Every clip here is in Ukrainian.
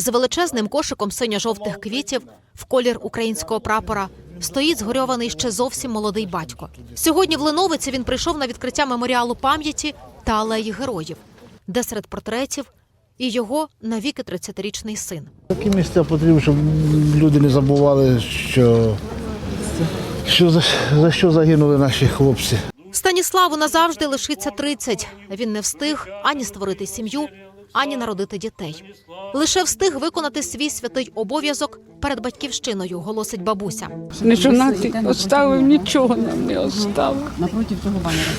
з величезним кошиком синьо-жовтих квітів в колір українського прапора стоїть згорьований ще зовсім молодий батько. Сьогодні в Леновиці він прийшов на відкриття меморіалу пам'яті та алеї героїв, де серед портретів і його навіки 30-річний син. Такі місця потрібні, щоб люди не забували, що, що за, за що загинули наші хлопці. Станіславу назавжди лишиться 30. Він не встиг ані створити сім'ю, ані народити дітей. Лише встиг виконати свій святий обов'язок перед батьківщиною, голосить бабуся. Не жонатий оставив, нічого нам не оставив. Напротив того банера.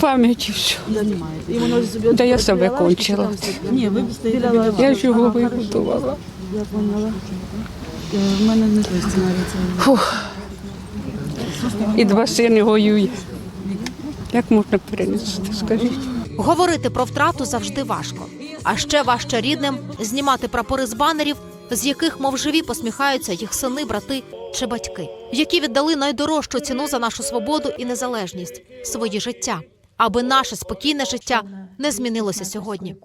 Пам'яті собі Та я себе кончила. Ні, ви Я ж його виготувала. Я поняла. В мене не той сценарій. Це І два сини воюють. Як можна перенести, скажіть? Говорити про втрату завжди важко. А ще важче рідним знімати прапори з банерів, з яких, мов живі, посміхаються їх сини, брати чи батьки, які віддали найдорожчу ціну за нашу свободу і незалежність свої життя, аби наше спокійне життя не змінилося сьогодні.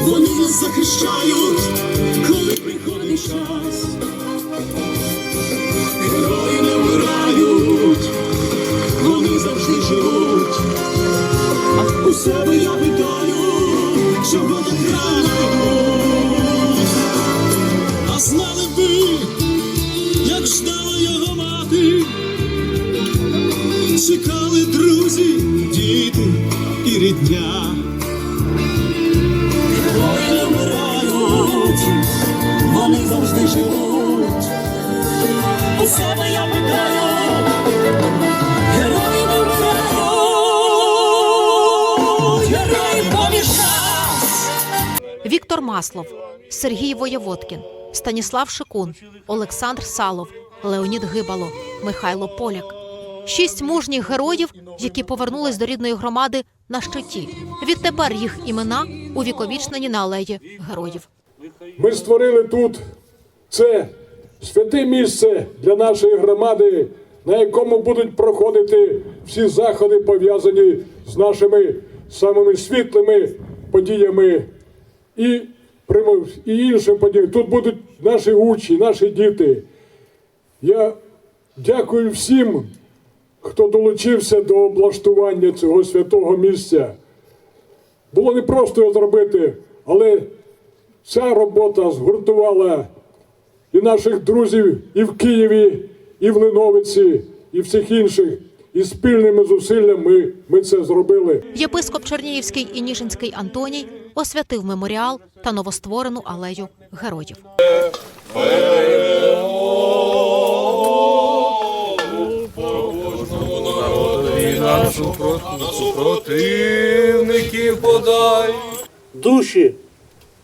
Вони нас захищають, коли приходить час. Чекали друзі, діти і рідня. Герої вмирають, вони завжди живуть. У себе я питаю, герої не вмирають, герої поміж нас. Віктор Маслов, Сергій Воєводкін, Станіслав Шикун, Олександр Салов, Леонід Гибало, Михайло Поляк. Шість мужніх героїв, які повернулись до рідної громади на щиті. Відтепер їх імена увіковічнені на алеї героїв. Ми створили тут це святе місце для нашої громади, на якому будуть проходити всі заходи, пов'язані з нашими самими світлими подіями і, і іншим подіям. Тут будуть наші учні, наші діти. Я дякую всім, хто долучився до облаштування цього святого місця. Було не просто його зробити, але Ця робота згуртувала і наших друзів і в Києві, і в Леновиці, і всіх інших. І спільними зусиллями ми це зробили. Єпископ Чернігівський і Ніжинський Антоній освятив меморіал та новостворену алею героїв. Нашу противників подай. душі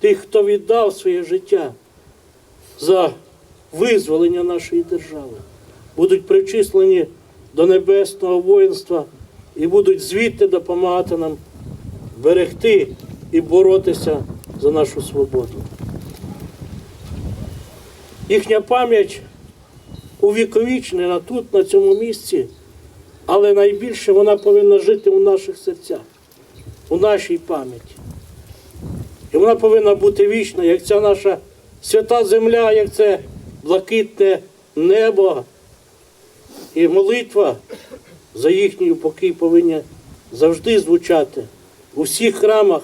тих, хто віддав своє життя за визволення нашої держави, будуть причислені до небесного воїнства і будуть звідти допомагати нам берегти і боротися за нашу свободу. Їхня пам'ять увіковічнена тут, на цьому місці, але найбільше вона повинна жити у наших серцях, у нашій пам'яті. І вона повинна бути вічна, як ця наша свята земля, як це блакитне небо. І молитва за їхній покій повинна завжди звучати у всіх храмах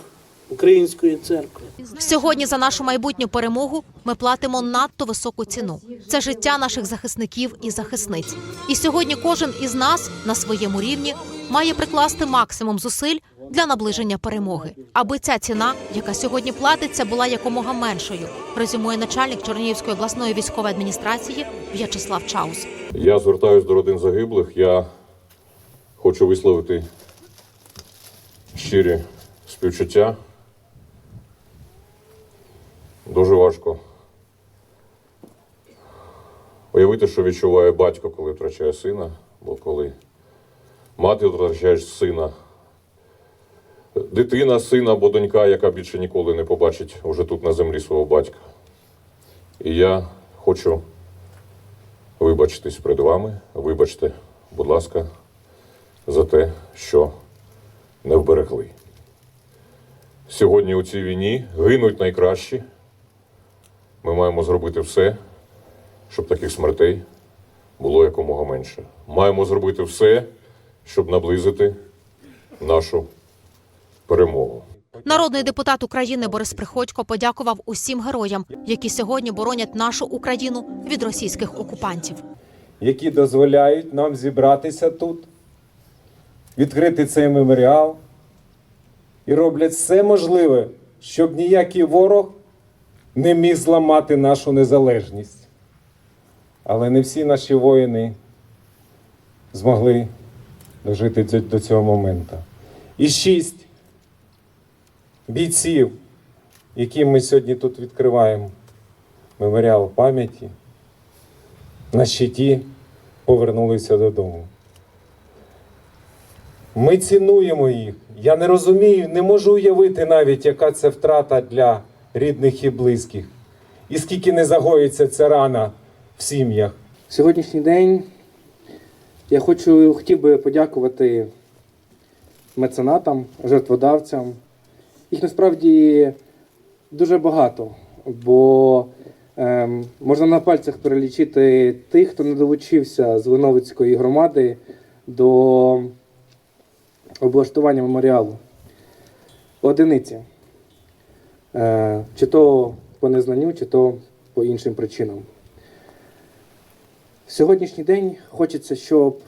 Української церкви. Сьогодні за нашу майбутню перемогу ми платимо надто високу ціну. Це життя наших захисників і захисниць. І сьогодні кожен із нас на своєму рівні має прикласти максимум зусиль для наближення перемоги, аби ця ціна, яка сьогодні платиться, була якомога меншою. Резюмує начальник Чернігівської обласної військової адміністрації В'ячеслав Чаус. Я звертаюсь до родин загиблих. Я хочу висловити щирі співчуття. Дуже важко уявити, що відчуває батько, коли втрачає сина, бо коли мати втрачає сина, дитина, сина або донька, яка більше ніколи не побачить уже тут на землі свого батька. І я хочу вибачитись перед вами. Вибачте, будь ласка, за те, що не вберегли. сьогодні у цій війні гинуть найкращі. Ми маємо зробити все, щоб таких смертей було якомога менше. Маємо зробити все, щоб наблизити нашу перемогу. Народний депутат України Борис Приходько подякував усім героям, які сьогодні боронять нашу Україну від російських окупантів. які дозволяють нам зібратися тут, відкрити цей меморіал і роблять все можливе, щоб ніякий ворог не міг зламати нашу незалежність. Але не всі наші воїни змогли дожити до- цього моменту. І шість бійців, яким ми сьогодні тут відкриваємо меморіал пам'яті на щиті повернулися додому. Ми цінуємо їх. Я не розумію, не можу уявити навіть, яка це втрата для рідних і близьких. І скільки не загоїться ця рана в сім'ях. Сьогоднішній день я хочу хотів би подякувати меценатам, жертводавцям. Їх насправді дуже багато, бо ем, можна на пальцях перелічити тих, хто не долучився з Виновицької громади до облаштування меморіалу. Одиниці. Е, чи то по незнанню, чи то по іншим причинам. В сьогоднішній день хочеться, щоб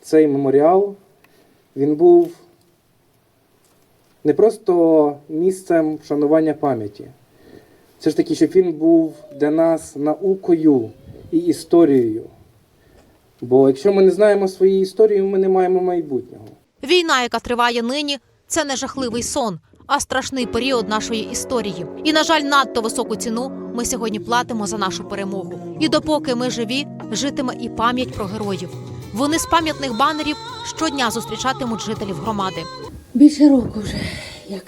цей меморіал він був не просто місцем вшанування пам'яті. Все ж таки, щоб він був для нас наукою і історією. Бо якщо ми не знаємо своєї історії, ми не маємо майбутнього. Війна, яка триває нині, це не жахливий сон, а страшний період нашої історії. І, на жаль, надто високу ціну ми сьогодні платимо за нашу перемогу. І допоки ми живі, житиме і пам'ять про героїв. Вони з пам'ятних банерів щодня зустрічатимуть жителів громади. Більше року вже, як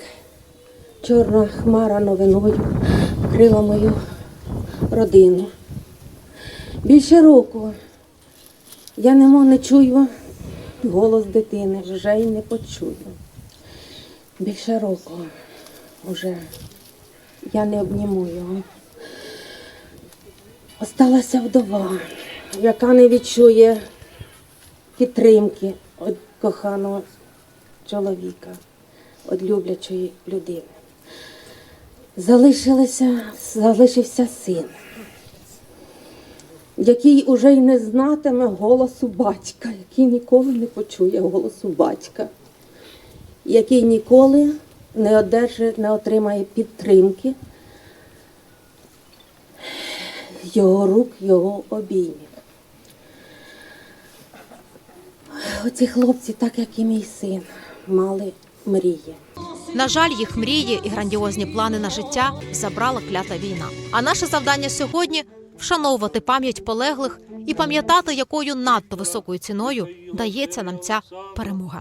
чорна хмара новиною вкрила мою родину. Більше року я немо не чую голос дитини, вже й не почую. Більше року вже я не обніму його. Осталася вдова, яка не відчує підтримки від коханого чоловіка, від люблячої людини. Залишилися, залишився син, який уже й не знатиме голосу батька, який ніколи не почує голосу батька, який ніколи не одержить, не отримає підтримки його рук, його обіймів. Оці хлопці, так як і мій син, мали мрії. На жаль, їх мрії і грандіозні плани на життя забрала клята війна. А наше завдання сьогодні вшановувати пам'ять полеглих і пам'ятати, якою надто високою ціною дається нам ця перемога.